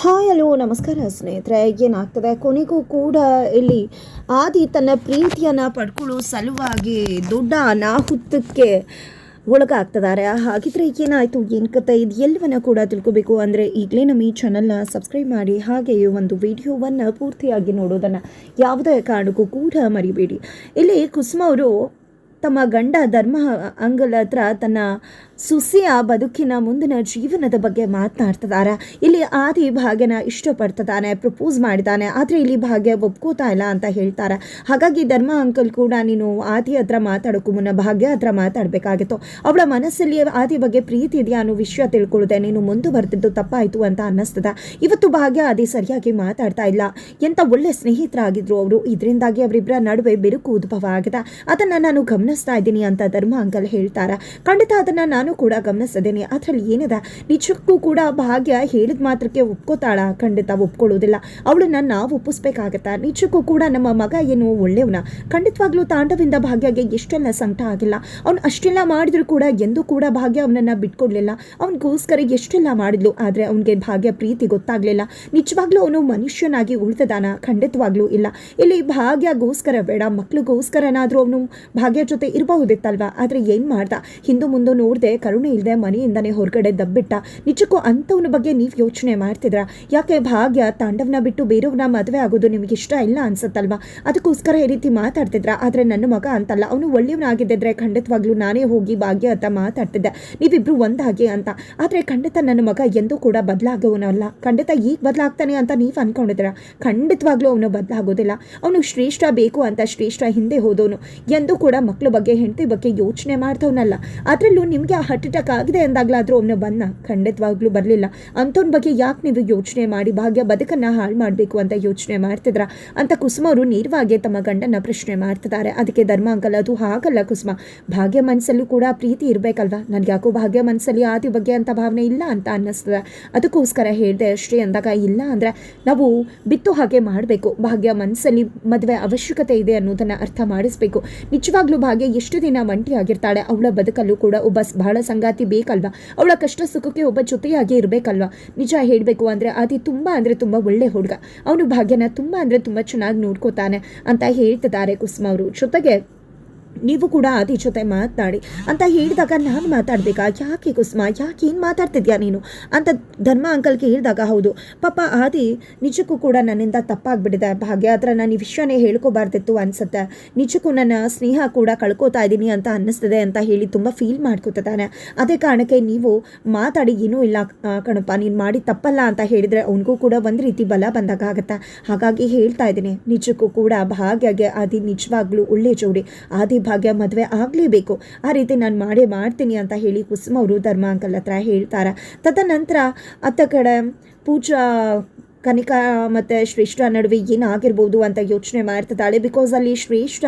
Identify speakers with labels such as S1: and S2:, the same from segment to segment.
S1: Hi hello ನಮಸ್ಕಾರ ಸ್ನೇಹಿತರೆ. ಏನಾಗ್ತದೆ? ಕೊನೆಗೂ ಕೂಡ ಇಲ್ಲಿ ಆದಿ ತನ್ನ ಪ್ರೀತಿಯನ್ನು ಪಡ್ಕೊಳ್ಳೋ ಸಲುವಾಗಿ ದೊಡ್ಡ ಅನಾಹುತಕ್ಕೆ ಒಳಗಾಗ್ತಿದ್ದಾರೆ. ಹಾಗಿದ್ರೆ ಏನಾಯಿತು? ಏನು ಕತೆ ಇದು ಎಲ್ಲವನ್ನ ಕೂಡ ತಿಳ್ಕೊಬೇಕು. ಅಂದರೆ ಈಗಲೇ ನಮ್ಮ ಈ ಚಾನಲ್ನ ಸಬ್ಸ್ಕ್ರೈಬ್ ಮಾಡಿ, ಹಾಗೆಯೇ ಒಂದು ವಿಡಿಯೋವನ್ನು ಪೂರ್ತಿಯಾಗಿ ನೋಡೋದನ್ನು ಯಾವುದೇ ಕಾರಣಕ್ಕೂ ಕೂಡ ಮರಿಬೇಡಿ. ಇಲ್ಲಿ ಕುಸುಮ ಅವರು ತಮ್ಮ ಗಂಡ ಧರ್ಮ ಅಂಗಲ ಹತ್ರ ತನ್ನ ಸುಸಿಯ ಬದುಕಿನ ಮುಂದಿನ ಜೀವನದ ಬಗ್ಗೆ ಮಾತನಾಡ್ತಿದ್ದಾರೆ. ಇಲ್ಲಿ ಆದಿ ಭಾಗ್ಯನ ಇಷ್ಟಪಡ್ತಿದ್ದಾನೆ, ಪ್ರಪೋಸ್ ಮಾಡಿದ್ದಾನೆ, ಆದರೆ ಇಲ್ಲಿ ಭಾಗ್ಯ ಒಪ್ಕೋತಾ ಇಲ್ಲ ಅಂತ ಹೇಳ್ತಾರೆ. ಹಾಗಾಗಿ ಧರ್ಮ ಅಂಕಲ್ ಕೂಡ ನೀನು ಆದಿ ಹತ್ರ ಮಾತಾಡೋಕ್ಕೂ ಮುನ್ನ ಭಾಗ್ಯ ಹತ್ರ ಮಾತಾಡಬೇಕಾಗಿತ್ತು. ಅವಳ ಮನಸ್ಸಲ್ಲಿ ಆದಿ ಬಗ್ಗೆ ಪ್ರೀತಿ ಇದೆಯಾ ಅನ್ನೋ ವಿಷಯ ತಿಳ್ಕೊಳ್ಳದೆ ನೀನು ಮುಂದೆ ಬರ್ತಿದ್ದು ತಪ್ಪಾಯಿತು ಅಂತ ಅನ್ನಿಸ್ತದೆ. ಇವತ್ತು ಭಾಗ್ಯ ಆದಿ ಸರಿಯಾಗಿ ಮಾತಾಡ್ತಾ ಇಲ್ಲ. ಎಂಥ ಒಳ್ಳೆ ಸ್ನೇಹಿತರಾಗಿದ್ರು ಅವರು. ಇದರಿಂದಾಗಿ ಅವರಿಬ್ಬರ ನಡುವೆ ಬಿರುಕು ಉದ್ಭವ ಆಗಿದೆ. ಅದನ್ನು ನಾನು ಗಮನಿಸ್ತಾ ಇದ್ದೀನಿ ಅಂತ ಧರ್ಮ ಅಂಕಲ್ ಹೇಳ್ತಾರೆ. ಖಂಡಿತ ಅದನ್ನು ನಾನು ಕೂಡ ಗಮನಿಸದೇನೆ. ಅದರಲ್ಲಿ ಏನಿದೆ? ನಿಜಕ್ಕೂ ಕೂಡ ಭಾಗ್ಯ ಹೇಳಿದ ಮಾತ್ರಕ್ಕೆ ಒಪ್ಕೋತಾಳ. ಖಂಡಿತ ಒಪ್ಕೊಳ್ಳೋದಿಲ್ಲ ಅವಳನ್ನ ನಾವು ಒಪ್ಪಿಸ್ಬೇಕಾಗತ್ತಾ? ನಿಜಕ್ಕೂ ಕೂಡ ನಮ್ಮ ಮಗ ಏನು ಒಳ್ಳೆಯವನ? ಖಂಡಿತವಾಗ್ಲೂ ತಾಂಡವಿಂದ ಭಾಗ್ಯಗೆ ಎಷ್ಟೆಲ್ಲ ಸಂಕಟ ಆಗಿಲ್ಲ. ಅವ್ನು ಅಷ್ಟೆಲ್ಲ ಮಾಡಿದ್ರು ಕೂಡ ಎಂದೂ ಕೂಡ ಭಾಗ್ಯ ಅವನನ್ನು ಬಿಟ್ಕೊಡ್ಲಿಲ್ಲ. ಅವನಿಗೋಸ್ಕರ ಎಷ್ಟೆಲ್ಲ ಮಾಡಿದ್ಲು, ಆದರೆ ಅವನಿಗೆ ಭಾಗ್ಯ ಪ್ರೀತಿ ಗೊತ್ತಾಗ್ಲಿಲ್ಲ. ನಿಜವಾಗ್ಲೂ ಅವನು ಮನುಷ್ಯನಾಗಿ ಉಳಿದದಾನ? ಖಂಡಿತವಾಗ್ಲೂ ಇಲ್ಲ. ಇಲ್ಲಿ ಭಾಗ್ಯಗೋಸ್ಕರ ಬೇಡ, ಮಕ್ಳಿಗೋಸ್ಕರನಾದರೂ ಅವನು ಭಾಗ್ಯ ಜೊತೆ ಇರಬಹುದಿತ್ತಲ್ವಾ? ಆದರೆ ಏನು ಮಾಡ್ದ? ಹಿಂದೂ ಮುಂದೆ ನೋಡದೆ ಕರುಣೆ ಇಲ್ಲದೆ ಮನೆಯಿಂದನೇ ಹೊರಗಡೆ ದಬ್ಬಿಟ್ಟ ನಿಜಕ್ಕೂ ಅಂಥವನ ಬಗ್ಗೆ ನೀವು ಯೋಚನೆ ಮಾಡ್ತಿದ್ರ? ಯಾಕೆ ಭಾಗ್ಯ ತಾಂಡವನ ಬಿಟ್ಟು ಬೇರೆಯವ್ರನ್ನ ಮದುವೆ ಆಗೋದು ನಿಮಗೆ ಇಷ್ಟ ಇಲ್ಲ ಅನ್ಸುತ್ತಲ್ವಾ? ಅದಕ್ಕೋಸ್ಕರ ಈ ರೀತಿ ಮಾತಾಡ್ತಿದ್ರ? ಆದರೆ ನನ್ನ ಮಗ ಅಂತಲ್ಲ, ಅವನು ಒಳ್ಳೆಯವನಾಗಿದ್ದಿದ್ರೆ ಖಂಡಿತವಾಗ್ಲೂ ನಾನೇ ಹೋಗಿ ಭಾಗ್ಯ ಅಂತ ಮಾತಾಡ್ತಿದ್ದೆ. ನೀವಿಬ್ರು ಒಂದಾಗಿ ಅಂತ. ಆದರೆ ಖಂಡಿತ ನನ್ನ ಮಗ ಎಂದೂ ಕೂಡ ಬದಲಾಗೋನಲ್ಲ. ಖಂಡಿತ ಈಗ ಬದಲಾಗ್ತಾನೆ ಅಂತ ನೀವು ಅನ್ಕೊಂಡಿದ್ರ ಖಂಡಿತವಾಗ್ಲೂ ಅವನು ಬದಲಾಗೋದಿಲ್ಲ. ಅವನು ಶ್ರೇಷ್ಠ ಬೇಕು ಅಂತ ಶ್ರೇಷ್ಠ ಹಿಂದೆ ಹೋದವನು. ಎಂದೂ ಕೂಡ ಮಕ್ಕಳ ಬಗ್ಗೆ, ಹೆಂಡತಿ ಬಗ್ಗೆ ಯೋಚನೆ ಮಾಡ್ತವನಲ್ಲ ಅದರಲ್ಲೂ ನಿಮಗೆ ಹಾರ್ಟ್ ಅಟ್ಯಾಕ್ ಆಗಿದೆ ಅಂದಾಗಲಾದರೂ ಒಮ್ಮೆ ಬಂದ. ಖಂಡಿತವಾಗ್ಲೂ ಬರಲಿಲ್ಲ. ಅಂಥವ್ನ ಬಗ್ಗೆ ಯಾಕೆ ನೀವು ಯೋಚನೆ ಮಾಡಿ ಭಾಗ್ಯ ಬದುಕನ್ನು ಹಾಳು ಮಾಡಬೇಕು ಅಂತ ಯೋಚನೆ ಮಾಡ್ತಿದ್ರ? ಅಂತ ಕುಸುಮ ಅವರು ನೇರವಾಗಿ ತಮ್ಮ ಗಂಡನ ಪ್ರಶ್ನೆ ಮಾಡ್ತಿದ್ದಾರೆ. ಅದಕ್ಕೆ ಧರ್ಮ ಅಂಕಲ್ ಅದು ಹಾಗಲ್ಲ ಕುಸುಮ. ಭಾಗ್ಯ ಮನಸ್ಸಲ್ಲೂ ಕೂಡ ಪ್ರೀತಿ ಇರಬೇಕಲ್ವಾ? ನನಗೆ ಯಾಕೋ ಭಾಗ್ಯ ಮನಸ್ಸಲ್ಲಿ ಆದಿ ಬಗ್ಗೆ ಅಂತ ಭಾವನೆ ಇಲ್ಲ ಅಂತ ಅನ್ನಿಸ್ತದೆ. ಅದಕ್ಕೋಸ್ಕರ ಹೇಳಿದೆ ಅಷ್ಟೇ ಅಂದಾಗ, ಇಲ್ಲ ಅಂದರೆ ನಾವು ಬಿತ್ತು ಹಾಗೆ ಮಾಡಬೇಕು. ಭಾಗ್ಯ ಮನಸ್ಸಲ್ಲಿ ಮದುವೆ ಅವಶ್ಯಕತೆ ಇದೆ ಅನ್ನೋದನ್ನು ಅರ್ಥ ಮಾಡಿಸ್ಬೇಕು. ನಿಜವಾಗ್ಲೂ ಭಾಗ್ಯ ಎಷ್ಟು ದಿನ ಒಂಟಿಯಾಗಿರ್ತಾಳೆ, ಅವಳ ಬದುಕಲ್ಲೂ ಕೂಡ ಒಬ್ಬ ಸ್- ಬಹಳ ಸಂಗಾತಿ ಬೇಕಲ್ವಾ? ಅವಳ ಕಷ್ಟ ಸುಖಕ್ಕೆ ಒಬ್ಬ ಜೊತೆಯಾಗಿ ಇರಬೇಕಲ್ವಾ? ನಿಜ ಹೇಳಬೇಕು ಅಂದರೆ ಆದಿ ತುಂಬ ಅಂದರೆ ತುಂಬ ಒಳ್ಳೆ ಹುಡುಗ. ಅವನು ಭಾಗ್ಯನ ತುಂಬ ಅಂದರೆ ತುಂಬ ಚೆನ್ನಾಗಿ ನೋಡ್ಕೋತಾನೆ ಅಂತ ಹೇಳ್ತಿದ್ದಾರೆ ಕುಸುಮ ಅವರು. ಜೊತೆಗೆ ನೀವು ಕೂಡ ಆದಿ ಜೊತೆ ಮಾತನಾಡಿ ಅಂತ ಹೇಳಿದಾಗ ನಾನು ಮಾತಾಡಬೇಕಾ? ಯಾಕೆ ಕುಸುಮ? ಯಾಕೆ ಏನು ಮಾತಾಡ್ತಿದ್ಯಾ ನೀನು? ಅಂತ ಧರ್ಮ ಅಂಕಲ್ಗೆ ಹೇಳಿದಾಗ ಹೌದು. ಪಾಪ ಆದಿ ನಿಜಕ್ಕೂ ಕೂಡ ನನ್ನಿಂದ ತಪ್ಪಾಗ್ಬಿಟ್ಟಿದೆ. ಭಾಗ್ಯ ಆದರೆ ನಾನು ಈ ವಿಷಯನೇ ಹೇಳ್ಕೋಬಾರ್ದಿತ್ತು ಅನ್ಸುತ್ತೆ. ನಿಜಕ್ಕೂ ನನ್ನ ಸ್ನೇಹ ಕೂಡ ಕಳ್ಕೊತಾ ಇದ್ದೀನಿ ಅಂತ ಅನ್ನಿಸ್ತದೆ ಅಂತ ಹೇಳಿ ತುಂಬ ಫೀಲ್ ಮಾಡ್ಕೋತಿದ್ದಾನೆ. ಅದೇ ಕಾರಣಕ್ಕೆ ನೀವು ಮಾತಾಡಿ ಏನೂ ಇಲ್ಲ ಕಣಪ್ಪ. ನೀನು ಮಾಡಿ ತಪ್ಪಲ್ಲ ಅಂತ ಹೇಳಿದರೆ ಅವನಿಗೂ ಕೂಡ ಒಂದು ರೀತಿ ಬಲ ಬಂದಾಗ ಆಗುತ್ತೆ ಹಾಗಾಗಿ ಹೇಳ್ತಾ ಇದ್ದೀನಿ ನಿಜಕ್ಕೂ ಕೂಡ ಭಾಗ್ಯಗೆ ಆದಿ ನಿಜವಾಗ್ಲೂ ಒಳ್ಳೆ ಜೋಡಿ. ಆದಿ ಭಾಗ್ಯ ಮದುವೆ ಆಗಲೇಬೇಕು. ಆ ರೀತಿ ನಾನು ಮಾಡೇ ಮಾಡ್ತೀನಿ ಅಂತ ಹೇಳಿ ಕುಸುಮ ಅವರು ಧರ್ಮ ಅಂಕಲ್ ಹತ್ರ ಹೇಳ್ತಾರೆ. ತದನಂತರ ಅತ್ತ ಕಡೆ ಪೂಜಾ ಕನಿಕಾ ಮತ್ತು ಶ್ರೇಷ್ಠ ನಡುವೆ ಏನಾಗಿರ್ಬೋದು ಅಂತ ಯೋಚನೆ ಮಾಡ್ತಿದ್ದಾಳೆ. ಬಿಕಾಸ್ ಅಲ್ಲಿ ಶ್ರೇಷ್ಠ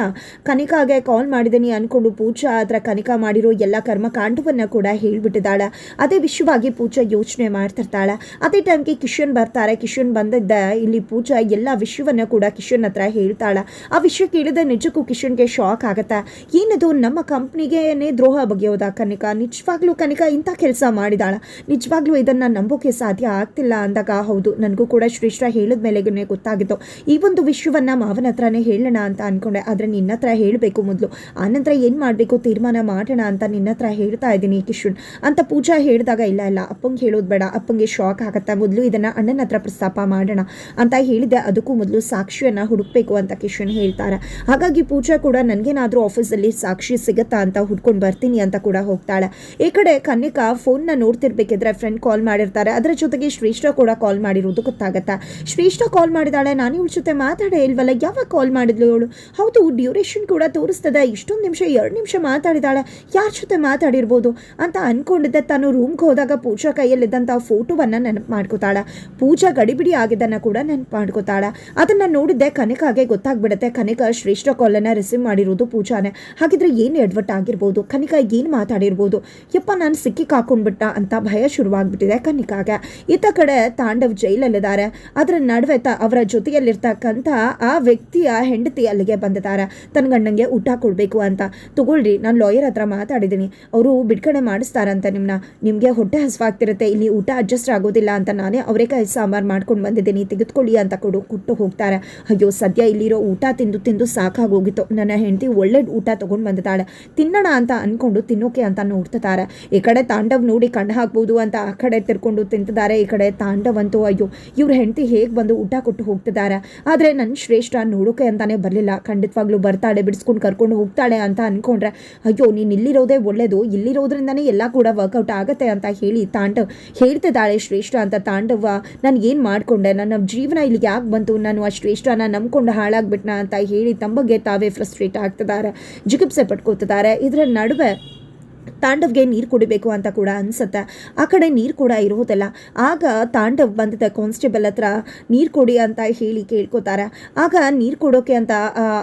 S1: ಕನಿಕಾಗೆ ಕಾಲ್ ಮಾಡಿದ್ದೀನಿ ಅಂದ್ಕೊಂಡು ಪೂಜಾ ಹತ್ರ ಕನಿಕಾ ಮಾಡಿರೋ ಎಲ್ಲ ಕರ್ಮಕಾಂಡವನ್ನು ಕೂಡ ಹೇಳಿಬಿಟ್ಟಿದ್ದಾಳೆ. ಅದೇ ವಿಷಯವಾಗಿ ಪೂಜಾ ಯೋಚನೆ ಮಾಡ್ತಿರ್ತಾಳೆ. ಅದೇ ಟೈಮ್ಗೆ ಕಿಶನ್ ಬರ್ತಾರೆ. ಕಿಶನ್ ಬಂದಿದ್ದ ಇಲ್ಲಿ ಪೂಜಾ ಎಲ್ಲ ವಿಷಯವನ್ನು ಕೂಡ ಕಿಶನ್ ಹತ್ರ ಹೇಳ್ತಾಳೆ. ಆ ವಿಷಯ ಕೇಳಿದ ನಿಜಕ್ಕೂ ಕಿಶನ್ಗೆ ಶಾಕ್ ಆಗುತ್ತೆ. ಏನದು ನಮ್ಮ ಕಂಪ್ನಿಗೇನೆ ದ್ರೋಹ ಬಗೆಯೋದ ಕನಿಕಾ? ನಿಜವಾಗ್ಲೂ ಕನಿಕಾ ಇಂಥ ಕೆಲಸ ಮಾಡಿದಾಳ. ನಿಜವಾಗ್ಲೂ ಇದನ್ನು ನಂಬೋಕೆ ಸಾಧ್ಯ ಆಗ್ತಿಲ್ಲ ಅಂದಾಗ, ಹೌದು, ನನಗೂ ಕೂಡ ಶ್ರೇಷ್ಠ ಹೇಳಿದ ಮೇಲೆಗೆ ಗೊತ್ತಾಗಿತ್ತು ಈ ಒಂದು ವಿಷಯವನ್ನು ಮಾವನ ಹತ್ರನೇ ಹೇಳೋಣ ಅಂತ ಅಂದ್ಕೊಂಡೆ ಆದರೆ ನಿನ್ನ ಹತ್ರ ಹೇಳಬೇಕು ಮೊದಲು. ಆನಂತರ ಏನು ಮಾಡಬೇಕು? ತೀರ್ಮಾನ ಮಾಡೋಣ ಅಂತ ನಿನ್ನ ಹತ್ರ ಹೇಳ್ತಾ ಇದ್ದೀನಿ ಕಿಶುನ್. ಅಂತ ಪೂಜಾ ಹೇಳಿದಾಗ, ಇಲ್ಲ ಇಲ್ಲ, ಅಪ್ಪಂಗೆ ಹೇಳೋದು ಬೇಡ. ಅಪ್ಪಂಗೆ ಶಾಕ್ ಆಗುತ್ತೆ. ಮೊದಲು ಇದನ್ನು ಅಣ್ಣನ ಹತ್ರ ಪ್ರಸ್ತಾಪ ಮಾಡೋಣ ಅಂತ ಹೇಳಿದೆ ಅದಕ್ಕೂ ಮೊದಲು ಸಾಕ್ಷಿಯನ್ನು ಹುಡುಕ್ಬೇಕು ಅಂತ ಕಿಶುನ್ ಹೇಳ್ತಾರೆ. ಹಾಗಾಗಿ ಪೂಜಾ ಕೂಡ, ನನಗೇನಾದರೂ ಆಫೀಸಲ್ಲಿ ಸಾಕ್ಷಿ ಸಿಗುತ್ತಾ ಅಂತ ಹುಡ್ಕೊಂಡು ಬರ್ತೀನಿ ಅಂತ ಕೂಡ ಹೋಗ್ತಾಳೆ. ಈ ಕಡೆ ಕನ್ನಿಕಾ ಫೋನ್ನ ನೋಡ್ತಿರ್ಬೇಕಿದ್ರೆ ಫ್ರೆಂಡ್ ಕಾಲ್ ಮಾಡಿರ್ತಾರೆ. ಅದರ ಜೊತೆಗೆ ಶ್ರೇಷ್ಠ ಕೂಡ ಕಾಲ್ ಮಾಡಿರೋದು ಗೊತ್ತಾಗತ್ತೆ. ಶ್ರೇಷ್ಠ ಕಾಲ್ ಮಾಡಿದಾಳೆ. ನಾನು ಇವಳ ಜೊತೆ ಮಾತಾಡೇ ಇಲ್ವಲ್ಲ? ಯಾವಾಗ ಕಾಲ್ ಮಾಡಿದ್ಲು ಇವಳು? ಹೌದು ಡ್ಯೂರೇಷನ್ ಕೂಡ ತೋರಿಸ್ತದೆ. ಇಷ್ಟೊಂದು ನಿಮಿಷ, ಎರಡು ನಿಮಿಷ ಮಾತಾಡಿದಾಳೆ. ಯಾರ ಜೊತೆ ಮಾತಾಡಿರ್ಬೋದು? ಅಂತ ಅನ್ಕೊಂಡಿದ್ದೆ. ತಾನು ರೂಮ್ಗೆ ಹೋದಾಗ ಪೂಜಾ ಕೈಯಲ್ಲಿದ್ದಂಥ ಫೋಟೋವನ್ನು ನೆನಪು ಮಾಡ್ಕೋತಾಳೆ. ಪೂಜಾ ಗಡಿಬಿಡಿ ಆಗಿದ್ದನ್ನು ಕೂಡ ನೆನಪು ಮಾಡ್ಕೋತಾಳೆ. ಅದನ್ನು ನೋಡಿದ್ದೆ. ಕನಿಕಾಗೆ ಗೊತ್ತಾಗ್ಬಿಡುತ್ತೆ. ಕನಿಕ ಶ್ರೇಷ್ಠ ಕಾಲನ್ನು ರಿಸೀವ್ ಮಾಡಿರೋದು ಪೂಜಾನೇ. ಹಾಗಿದ್ರೆ ಏನು ಎಡ್ವರ್ಟ್ ಆಗಿರ್ಬೋದು? ಕನಿಕ ಏನು ಮಾತಾಡಿರ್ಬೋದು? ಯಪ್ಪ, ನಾನು ಸಿಕ್ಕಿ ಕಾಕೊಂಡ್ಬಿಟ್ಟ ಅಂತ ಭಯ ಶುರುವಾಗ್ಬಿಟ್ಟಿದೆ ಕನಿಕಾಗೆ. ಇತ್ತ ಕಡೆ ತಾಂಡವ್ ಜೈಲಲ್ಲಿದ್ದಾರೆ. ಅದರ ನಡುವೆ ತ ಅವರ ಜೊತೆಯಲ್ಲಿರ್ತಕ್ಕಂಥ ಆ ವ್ಯಕ್ತಿಯ ಹೆಂಡತಿ ಅಲ್ಲಿಗೆ ಬಂದಿದ್ದಾರೆ. ತನ್ನ ಗಂಡಂಗೆ ಊಟ ಕೊಡಬೇಕು ಅಂತ. ತಗೊಳ್ರಿ, ನಾನು ಲಾಯರ್ ಹತ್ರ ಮಾತಾಡಿದ್ದೀನಿ. ಅವರು ಬಿಡುಗಡೆ ಮಾಡಿಸ್ತಾರಂತೆ ನಿಮ್ಮನ್ನ ನಿಮಗೆ ಹೊಟ್ಟೆ ಹಸುವಾಗ್ತಿರುತ್ತೆ, ಇಲ್ಲಿ ಊಟ ಅಡ್ಜಸ್ಟ್ ಆಗೋದಿಲ್ಲ ಅಂತ ನಾನೇ ಕೈ ಸಾಂಬಾರು ಮಾಡ್ಕೊಂಡು ಬಂದಿದ್ದೀನಿ, ತೆಗೆದುಕೊಳ್ಳಿ ಅಂತ ಕೊಡು ಕೊಟ್ಟು ಹೋಗ್ತಾರೆ. ಅಯ್ಯೋ, ಸದ್ಯ ಇಲ್ಲಿರೋ ಊಟ ತಿಂದು ತಿಂದು ಸಾಕಾಗೋಗಿತ್ತು. ನನ್ನ ಹೆಂಡತಿ ಒಳ್ಳೆ ಊಟ ತೊಗೊಂಡು ಬಂದಿದ್ದಾಳೆ. ತಿನ್ನೋಣ ಅಂತ ಅಂದ್ಕೊಂಡು ತಿನ್ನೋಕೆ ಅಂತ ನೋಡ್ತಿದ್ದಾರೆ. ಈ ಕಡೆ ತಾಂಡವ್ ನೋಡಿ ಕಣ್ಣು ಹಾಕ್ಬೋದು ಅಂತ ಆ ಕಡೆ ತಿರ್ಕೊಂಡು ತಿಂತಿದ್ದಾರೆ, ಈ ಕಡೆ ತಾಂಡವ್ ಅಂತೂ ಅಯ್ಯೋ ಹೆಂಡತಿ ಹೇಗೆ ಬಂದು ಊಟ ಕೊಟ್ಟು ಹೋಗ್ತಿದ್ದಾರೆ? ಆದರೆ ನನ್ನ ಶ್ರೇಷ್ಠ ನೋಡೋಕೆ ಅಂತಾನೆ ಬರಲಿಲ್ಲ. ಖಂಡಿತವಾಗ್ಲೂ ಬರ್ತಾಳೆ, ಬಿಡಿಸ್ಕೊಂಡು ಕರ್ಕೊಂಡು ಹೋಗ್ತಾಳೆ ಅಂತ ಅಂದ್ಕೊಂಡ್ರೆ ಅಯ್ಯೋ, ನೀನು ಇಲ್ಲಿರೋದೇ ಒಳ್ಳೇದು. ಇಲ್ಲಿರೋದ್ರಿಂದನೇ ಎಲ್ಲ ಕೂಡ ವರ್ಕೌಟ್ ಆಗುತ್ತೆ ಅಂತ ಹೇಳಿ ತಾಂಡವ್ ಹೇಳ್ತಿದ್ದಾಳೆ ಶ್ರೇಷ್ಠ ಅಂತ. ತಾಂಡವ, ನಾನು ಏನು ಮಾಡಿಕೊಂಡೆ? ನನ್ನ ಜೀವನ ಇಲ್ಲಿಗೆ ಯಾಕೆ ಬಂತು? ನಾನು ಆ ಶ್ರೇಷ್ಠನ ನಂಬ್ಕೊಂಡು ಹಾಳಾಗ್ಬಿಟ್ನ ಅಂತ ಹೇಳಿ ತಮ್ಮಗೆ ತಾವೇ ಫ್ರಸ್ಟ್ರೇಟ್ ಆಗ್ತಿದ್ದಾರೆ. ಜಿಗುಪ್ಸೆ ಪಟ್ಕೋತಿದ್ದಾರೆ. ಇದರ ನಡುವೆ ತಾಂಡವ್ಗೆ ನೀರು ಕುಡಿಬೇಕು ಅಂತ ಕೂಡ ಅನ್ಸುತ್ತೆ. ಆ ಕಡೆ ನೀರು ಕೂಡ ಇರುವುದಿಲ್ಲ ಆಗ ತಾಂಡವ್ ಬಂದಿದ್ದ ಕಾನ್ಸ್ಟೇಬಲ್ ಹತ್ರ ನೀರು ಕೊಡಿ ಅಂತ ಹೇಳಿ ಕೇಳ್ಕೊತಾರೆ. ಆಗ ನೀರು ಕೊಡೋಕೆ ಅಂತ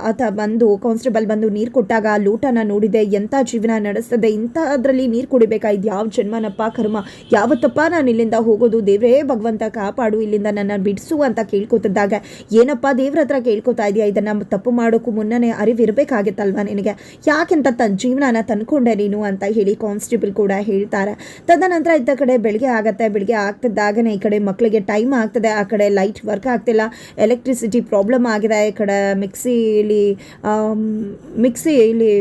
S1: ಆತ ಬಂದು, ಕಾನ್ಸ್ಟೇಬಲ್ ಬಂದು ನೀರು ಕೊಟ್ಟಾಗ ಲೂಟನ ನೋಡಿದೆ. ಎಂಥ ಜೀವನ ನಡೆಸ್ತದೆ? ಇಂಥದ್ರಲ್ಲಿ ನೀರು ಕುಡಿಬೇಕಾ? ಇದು ಯಾವ ಜನ್ಮನಪ್ಪ ಕರ್ಮ? ಯಾವತ್ತಪ್ಪ ನಾನು ಇಲ್ಲಿಂದ ಹೋಗೋದು? ದೇವರೇ ಭಗವಂತ ಕಾಪಾಡು, ಇಲ್ಲಿಂದ ನನ್ನ ಬಿಡಿಸು ಅಂತ ಕೇಳ್ಕೊತಿದ್ದಾಗ, ಏನಪ್ಪ ದೇವ್ರ ಹತ್ರ ಕೇಳ್ಕೊತಾ ಇದೆಯಾ? ಇದನ್ನು ತಪ್ಪು ಮಾಡೋಕ್ಕೂ ಮುನ್ನನೇ ಅರಿವಿರಬೇಕಾಗಿತ್ತಲ್ವಾ ನಿನಗೆ? ಯಾಕೆಂತ ತನ್ನ ಜೀವನನ ತಂದ್ಕೊಂಡೆ ನೀನು ಅಂತ ಹೇಳಿ ಕಾನ್ಸ್ಟೇಬಲ್ ಕೂಡ ಹೇಳ್ತಾರೆ. ತದನಂತರ ಇದ್ದ ಕಡೆ ಬೆಳಿಗ್ಗೆ ಆಗತ್ತೆ, ಬೆಳಿಗ್ಗೆ ಆಗ್ತಿದ್ದಾಗನೇ ಈ ಕಡೆ ಮಕ್ಕಳಿಗೆ ಟೈಮ್ ಆಗ್ತದೆ, ಆ ಕಡೆ ಲೈಟ್ ವರ್ಕ್ ಆಗ್ತಿಲ್ಲ, ಎಲೆಕ್ಟ್ರಿಸಿಟಿ ಪ್ರಾಬ್ಲಮ್ ಆಗಿದೆ, ಈ ಕಡೆ ಮಿಕ್ಸಿ ಇಲ್ಲಿ ಮಿಕ್ಸಿ ಇಲ್ಲಿ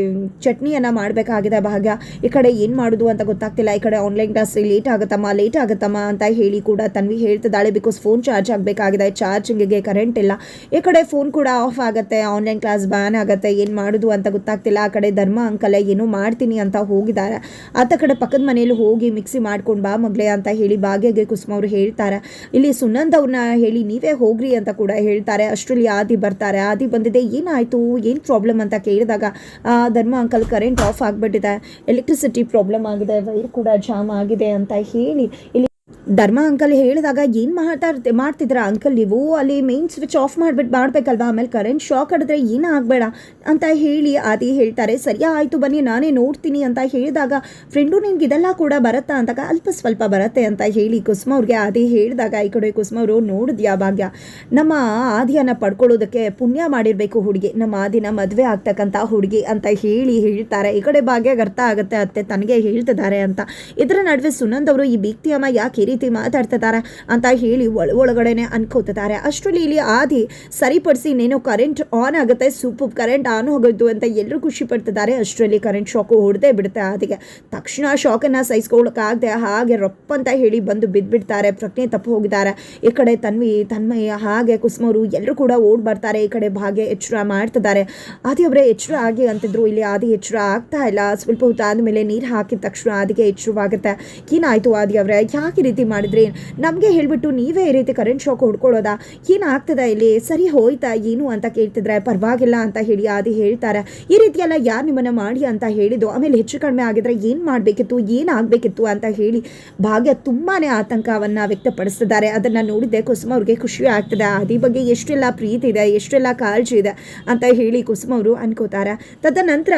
S1: ಚಟ್ನಿಯನ್ನು ಮಾಡಬೇಕಾಗಿದೆ ಭಾಗ್ಯ. ಈ ಕಡೆ ಏನು ಮಾಡೋದು ಅಂತ ಗೊತ್ತಾಗ್ತಿಲ್ಲ, ಈ ಕಡೆ ಆನ್ಲೈನ್ ಕ್ಲಾಸ್ ಲೇಟ್ ಆಗುತ್ತಮ್ಮ ಲೇಟ್ ಆಗುತ್ತಮ್ಮ ಅಂತ ಹೇಳಿ ಕೂಡ ತನ್ವಿ ಹೇಳ್ತಿದ್ದಾಳೆ ಬಿಕಾಸ್ ಫೋನ್ ಚಾರ್ಜ್ ಆಗಬೇಕಾಗಿದೆ ಚಾರ್ಜಿಂಗಿಗೆ ಕರೆಂಟ್ ಇಲ್ಲ. ಈ ಕಡೆ ಫೋನ್ ಕೂಡ ಆಫ್ ಆಗುತ್ತೆ ಆನ್ಲೈನ್ ಕ್ಲಾಸ್ ಬ್ಯಾನ್ ಆಗುತ್ತೆ, ಏನು ಮಾಡೋದು ಅಂತ ಗೊತ್ತಾಗ್ತಿಲ್ಲ, ಆ ಕಡೆ ಧರ್ಮ ಅಂಕಲೆ ಏನೋ ಮಾಡ್ತೀನಿ ಅಂತ ಹೋಗಿದ್ದಾರೆ. ಆತ ಕಡೆ ಪಕ್ಕದ ಮನೆಯಲ್ಲಿ ಹೋಗಿ ಮಿಕ್ಸಿ ಮಾಡ್ಕೊಂಡು ಬಾ ಮಗಳೇ ಅಂತ ಹೇಳಿ ಭಾಗ್ಯಗೆ ಕುಸುಮ ಅವರು ಹೇಳ್ತಾರೆ. ಇಲ್ಲಿ ಸುನಂದ್ ಅವ್ರನ್ನ ಹೇಳಿ, ನೀವೇ ಹೋಗ್ರಿ ಅಂತ ಕೂಡ ಹೇಳ್ತಾರೆ. ಅಷ್ಟರಲ್ಲಿ ಆದಿ ಬರ್ತಾರೆ. ಆದಿ ಬಂದಿದೆ. ಏನಾಯಿತು? ಏನು ಪ್ರಾಬ್ಲಮ್ ಅಂತ ಕೇಳಿದಾಗ ಧರ್ಮ ಅಂಕಲ್ ಕರೆಂಟ್ ಆಫ್ ಆಗಿಬಿಟ್ಟಿದೆ. ಎಲೆಕ್ಟ್ರಿಸಿಟಿ ಪ್ರಾಬ್ಲಮ್ ಆಗಿದೆ. ವೈರ್ ಕೂಡ ಜಾಮ್ ಆಗಿದೆ ಅಂತ ಹೇಳಿ ಇಲ್ಲಿ ಧರ್ಮ ಅಂಕಲ್ ಹೇಳಿದಾಗ ಏನು ಮಾತಾಡ್ತಿ ಮಾಡ್ತಿದ್ರ ಅಂಕಲ್ ನೀವು? ಅಲ್ಲಿ ಮೇನ್ ಸ್ವಿಚ್ ಆಫ್ ಮಾಡಿಬಿಟ್ಟು ಮಾಡಬೇಕಲ್ವಾ? ಆಮೇಲೆ ಕರೆಂಟ್ ಶಾಕ್ ಆಡಿದ್ರೆ ಏನೂ ಆಗಬೇಡ ಅಂತ ಹೇಳಿ ಆದಿ ಹೇಳ್ತಾರೆ. ಸರಿಯಾ ಆಯಿತು ಬನ್ನಿ, ನಾನೇ ನೋಡ್ತೀನಿ ಅಂತ ಹೇಳಿದಾಗ ಫ್ರೆಂಡು ನಿನ್ಗೆ ಇದೆಲ್ಲ ಕೂಡ ಬರುತ್ತಾ ಅಂತಾಗ ಅಲ್ಪ ಸ್ವಲ್ಪ ಬರುತ್ತೆ ಅಂತ ಹೇಳಿ ಕುಸುಮ ಅವ್ರಿಗೆ ಆದಿ ಹೇಳಿದಾಗ, ಈ ಕಡೆ ಕುಸುಮ ಅವರು ನೋಡಿದ್ಯಾ ಭಾಗ್ಯ? ನಮ್ಮ ಆದಿಯನ್ನು ಪಡ್ಕೊಳ್ಳೋದಕ್ಕೆ ಪುಣ್ಯ ಮಾಡಿರಬೇಕು ಹುಡುಗಿ. ನಮ್ಮ ಆದಿನ ಮದುವೆ ಆಗ್ತಕ್ಕಂಥ ಹುಡುಗಿ ಅಂತ ಹೇಳಿ ಹೇಳ್ತಾರೆ. ಈ ಕಡೆ ಭಾಗ್ಯಗೆ ಅರ್ಥ ಆಗುತ್ತೆ ಅತ್ತೆ, ತನಗೆ ಹೇಳ್ತಿದ್ದಾರೆ ಅಂತ. ಇದರ ನಡುವೆ ಸುನಂದ್ ಅವರು ಈ ಭೀಕ್ತಿ ಅಮ್ಮ, ಯಾಕೆ ರೀತಿ ಮಾತಾಡ್ತಿದ್ದಾರೆ ಅಂತ ಹೇಳಿ ಒಳ ಒಳಗಡೆನೆ ಅನ್ಕೋತಿದ್ದಾರೆ. ಅಷ್ಟರಲ್ಲಿ ಇಲ್ಲಿ ಆದಿ ಸರಿಪಡಿಸಿ ಇನ್ನೇನೋ ಕರೆಂಟ್ ಆನ್ ಆಗುತ್ತೆ ಸೂಪರ್ ಕರೆಂಟ್ ಆನ್ ಹೋಗೋದು ಅಂತ ಎಲ್ಲರೂ ಖುಷಿ ಪಡ್ತಿದ್ದಾರೆ. ಅಷ್ಟರಲ್ಲಿ ಕರೆಂಟ್ ಶಾಕು ಹೊಡೆದೇ ಬಿಡುತ್ತೆ ಆದಿಗೆ. ತಕ್ಷಣ ಶಾಕನ್ನು ಸಹಿಸ್ಕೊಳ್ಳೋಕ್ಕಾಗದೆ ಹಾಗೆ ರೊಪ್ಪ ಅಂತ ಹೇಳಿ ಬಂದು ಬಿದ್ದುಬಿಡ್ತಾರೆ ಪ್ರಜ್ಞೆ ತಪ್ಪು ಹೋಗಿದ್ದಾರೆ. ಈ ಕಡೆ ತನ್ವಿ ತನ್ಮಯ್ಯ ಹಾಗೆ ಕುಸುಮರು ಎಲ್ಲರೂ ಕೂಡ ಓಡ್ ಬರ್ತಾರೆ. ಈ ಕಡೆ ಭಾಗ್ಯ ಎಚ್ಚರ ಮಾಡ್ತಿದ್ದಾರೆ. ಆದಿ ಅವರೇ ಎಚ್ಚರ ಆಗಿ ಅಂತಿದ್ರು. ಇಲ್ಲಿ ಆದಿ ಎಚ್ಚರ ಆಗ್ತಾ ಇಲ್ಲ. ಸ್ವಲ್ಪ ಹೊತ್ತು ಆದಮೇಲೆ ನೀರು ಹಾಕಿದ ತಕ್ಷಣ ಆದಿಗೆ ಎಚ್ಚರವಾಗುತ್ತೆ. ಏನಾಯಿತು ಆದಿ ಅವರೇ? ಯಾಕೆ ಈ ರೀತಿ ಮಾಡಿದ್ರಿ ನಮಗೆ ಹೇಳಿಬಿಟ್ಟು ನೀವೇ ಈ ರೀತಿ ಕರೆಂಟ್ ಶಾಕ್ ಹೊಡ್ಕೊಳ್ಳೋದಾ? ಏನಾಗ್ತದೆ ಇಲ್ಲಿ? ಸರಿ ಹೋಯ್ತಾ ಏನು ಅಂತ ಕೇಳ್ತಿದ್ರೆ ಪರವಾಗಿಲ್ಲ ಅಂತ ಹೇಳಿ ಅದು ಹೇಳ್ತಾರೆ. ಈ ರೀತಿಯೆಲ್ಲ ಯಾರು ನಿಮ್ಮನ್ನು ಮಾಡಿ ಅಂತ ಹೇಳಿದ್ದು? ಆಮೇಲೆ ಹೆಚ್ಚು ಕಡಿಮೆ ಆಗಿದ್ರೆ ಏನು ಮಾಡಬೇಕಿತ್ತು? ಏನಾಗಬೇಕಿತ್ತು ಅಂತ ಹೇಳಿ ಭಾಗ್ಯ ತುಂಬಾ ಆತಂಕವನ್ನು ವ್ಯಕ್ತಪಡಿಸ್ತಿದ್ದಾರೆ. ಅದನ್ನು ನೋಡಿದ್ದೆ ಕುಸುಮ ಅವ್ರಿಗೆ ಖುಷಿ ಆಗ್ತದೆ. ಅದೇ ಬಗ್ಗೆ ಎಷ್ಟೆಲ್ಲ ಪ್ರೀತಿ ಇದೆ, ಎಷ್ಟೆಲ್ಲ ಕಾಳಜಿ ಇದೆ ಅಂತ ಹೇಳಿ ಕುಸುಮ ಅವರು ಅನ್ಕೋತಾರೆ. ತದನಂತರ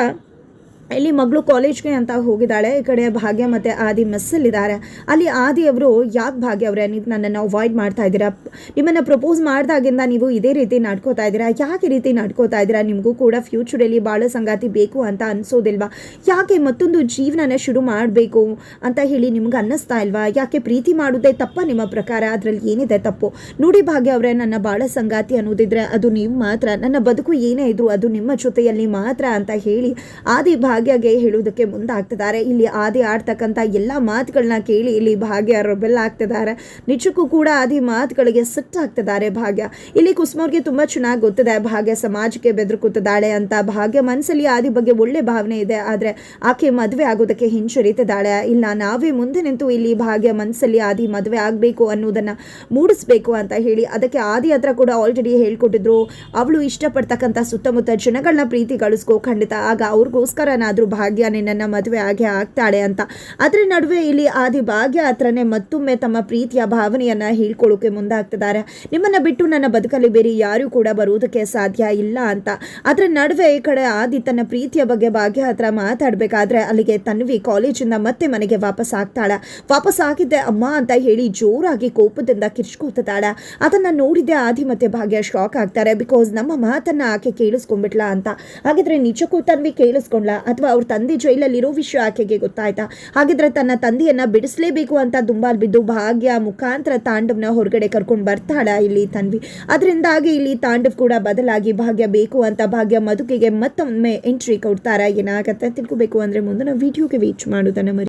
S1: ಇಲ್ಲಿ ಮಗಳು ಕಾಲೇಜ್ಗೆ ಅಂತ ಹೋಗಿದ್ದಾಳೆ. ಈ ಕಡೆ ಭಾಗ್ಯ ಮತ್ತು ಆದಿ ಮೆಸ್ಸಲ್ಲಿದ್ದಾರೆ. ಅಲ್ಲಿ ಆದಿ ಅವರು ಯಾಕೆ ಭಾಗ್ಯ ಅವರೇ? ನೀವು ನನ್ನನ್ನು ಅವಾಯ್ಡ್ ಮಾಡ್ತಾ ಇದ್ದೀರಾ? ನಿಮ್ಮನ್ನು ಪ್ರಪೋಸ್ ಮಾಡಿದಾಗಿಂದ ನೀವು ಇದೇ ರೀತಿ ನಡ್ಕೋತಾ ಇದ್ದೀರಾ? ಯಾಕೆ ರೀತಿ ನಡ್ಕೋತಾ ಇದ್ದೀರಾ? ನಿಮಗೂ ಕೂಡ ಫ್ಯೂಚರಲ್ಲಿ ಭಾಳ ಸಂಗಾತಿ ಬೇಕು ಅಂತ ಅನಿಸೋದಿಲ್ವಾ? ಯಾಕೆ ಮತ್ತೊಂದು ಜೀವನನ ಶುರು ಮಾಡಬೇಕು ಅಂತ ಹೇಳಿ ನಿಮ್ಗೆ ಅನ್ನಿಸ್ತಾ ಇಲ್ವಾ? ಯಾಕೆ ಪ್ರೀತಿ ಮಾಡೋದೇ ತಪ್ಪ ನಿಮ್ಮ ಪ್ರಕಾರ? ಅದರಲ್ಲಿ ಏನಿದೆ ತಪ್ಪು? ನೋಡಿ ಭಾಗ್ಯ ಅವರೇ, ನನ್ನ ಬಾಳ ಸಂಗಾತಿ ಅನ್ನೋದಿದ್ರೆ ಅದು ನೀವು ಮಾತ್ರ. ನನ್ನ ಬದುಕು ಏನೇ ಇದ್ರು ಅದು ನಿಮ್ಮ ಜೊತೆಯಲ್ಲಿ ಮಾತ್ರ ಅಂತ ಹೇಳಿ ಆದಿ ಭಾಗ್ಯಗೆ ಹೇಳುವುದಕ್ಕೆ ಮುಂದಾಗ್ತಿದ್ದಾರೆ. ಇಲ್ಲಿ ಆದಿ ಆಡ್ತಕ್ಕಂಥ ಎಲ್ಲ ಮಾತುಗಳನ್ನ ಕೇಳಿ ಇಲ್ಲಿ ಭಾಗ್ಯ ಬೆಲ್ಲ ಆಗ್ತಿದ್ದಾರೆ ನಿಜಕ್ಕೂ ಕೂಡ ಆದಿ ಮಾತುಗಳಿಗೆ ಸಿಟ್ಟಾಗ್ತಿದ್ದಾರೆ ಭಾಗ್ಯ. ಇಲ್ಲಿ ಕುಸುಮವ್ರಿಗೆ ತುಂಬ ಚೆನ್ನಾಗಿ ಗೊತ್ತಿದೆ. ಭಾಗ್ಯ ಸಮಾಜಕ್ಕೆ ಬೆದರುಕುತ್ತಿದ್ದಾಳೆ ಅಂತ. ಭಾಗ್ಯ ಮನಸ್ಸಲ್ಲಿ ಆದಿ ಬಗ್ಗೆ ಒಳ್ಳೆ ಭಾವನೆ ಇದೆ. ಆದರೆ ಆಕೆ ಮದುವೆ ಆಗೋದಕ್ಕೆ ಹಿಂಜರಿತಿದ್ದಾಳೆ. ಇಲ್ಲ, ನಾವೇ ಮುಂದೆ ನಿಂತು ಇಲ್ಲಿ ಭಾಗ್ಯ ಮನಸ್ಸಲ್ಲಿ ಆದಿ ಮದುವೆ ಆಗಬೇಕು ಅನ್ನೋದನ್ನು ಮೂಡಿಸ್ಬೇಕು ಅಂತ ಹೇಳಿ ಅದಕ್ಕೆ ಆದಿ ಹತ್ರ ಕೂಡ ಆಲ್ರೆಡಿ ಹೇಳ್ಕೊಟ್ಟಿದ್ರು. ಅವಳು ಇಷ್ಟಪಡ್ತಕ್ಕಂಥ ಸುತ್ತಮುತ್ತ ಜನಗಳನ್ನ ಪ್ರೀತಿ ಗಳಿಸ್ಕೋ ಖಂಡಿತ. ಆಗ ಅವ್ರಿಗೋಸ್ಕರ ಏನಾದರೂ ಭಾಗ್ಯ ನಿನ್ನನ್ನು ಮದುವೆ ಆಗೇ ಆಗ್ತಾಳೆ ಅಂತ. ಅದರ ನಡುವೆ ಇಲ್ಲಿ ಆದಿ ಭಾಗ್ಯ ಹತ್ರನೇ ಮತ್ತೊಮ್ಮೆ ತಮ್ಮ ಪ್ರೀತಿಯ ಭಾವನೆಯನ್ನು ಹೇಳ್ಕೊಳ್ಳೋಕೆ ಮುಂದಾಗ್ತಿದ್ದಾರೆ. ನಿಮ್ಮನ್ನು ಬಿಟ್ಟು ನನ್ನ ಬದುಕಲ್ಲಿ ಬೇರೆ ಯಾರೂ ಕೂಡ ಬರುವುದಕ್ಕೆ ಸಾಧ್ಯ ಇಲ್ಲ ಅಂತ. ಅದರ ನಡುವೆ ಈ ಕಡೆ ಆದಿ ತನ್ನ ಪ್ರೀತಿಯ ಬಗ್ಗೆ ಭಾಗ್ಯ ಹತ್ರ ಮಾತಾಡಬೇಕಾದ್ರೆ ಅಲ್ಲಿಗೆ ತನ್ವಿ ಕಾಲೇಜಿಂದ ಮತ್ತೆ ಮನೆಗೆ ವಾಪಸ್ ಆಗ್ತಾಳೆ. ವಾಪಸ್ ಆಗಿದ್ದೆ ಅಮ್ಮ ಅಂತ ಹೇಳಿ ಜೋರಾಗಿ ಕೋಪದಿಂದ ಕಿರ್ಚ್ಕೋತಾಳೆ ಅದನ್ನು ನೋಡಿದ್ದೆ ಆದಿ ಮತ್ತೆ ಭಾಗ್ಯ ಶಾಕ್ ಆಗ್ತಾರೆ. ಬಿಕಾಸ್ ನಮ್ಮ ಮಾತನ್ನು ಆಕೆ ಕೇಳಿಸ್ಕೊಂಡ್ಬಿಟ್ಲ ಅಂತ. ಹಾಗಿದ್ರೆ ನಿಜಕ್ಕೂ ತನ್ವಿ ಕೇಳಿಸ್ಕೊಂಡ್ಲ? ಅಥವಾ ಅವ್ರ ತಂದೆ ಜೈಲಲ್ಲಿರೋ ವಿಷಯ ಆಕೆಗೆ ಗೊತ್ತಾಯ್ತಾ? ಹಾಗಿದ್ರೆ ತನ್ನ ತಂದೆಯನ್ನ ಬಿಡಿಸಲೇಬೇಕು ಅಂತ ದುಂಬಾಲ್ ಬಿದ್ದು ಭಾಗ್ಯ ಮುಖಾಂತರ ತಾಂಡವ್ನ ಹೊರಗಡೆ ಕರ್ಕೊಂಡು ಬರ್ತಾಳ ಇಲ್ಲಿ ತನ್ವಿ. ಅದರಿಂದಾಗಿ ಇಲ್ಲಿ ತಾಂಡವ್ ಕೂಡ ಬದಲಾಗಿ ಭಾಗ್ಯ ಬೇಕು ಅಂತ ಭಾಗ್ಯ ಮದುಕಿಗೆ ಮತ್ತೊಮ್ಮೆ ಎಂಟ್ರಿ ಕೊಡ್ತಾರ? ಏನಾಗತ್ತೆ ತಿಳ್ಕೊಬೇಕು ಅಂದ್ರೆ ಮುಂದಿನ ವಿಡಿಯೋಗೆ ವೇಚ್ ಮಾಡೋದನ್ನ ಮರಿ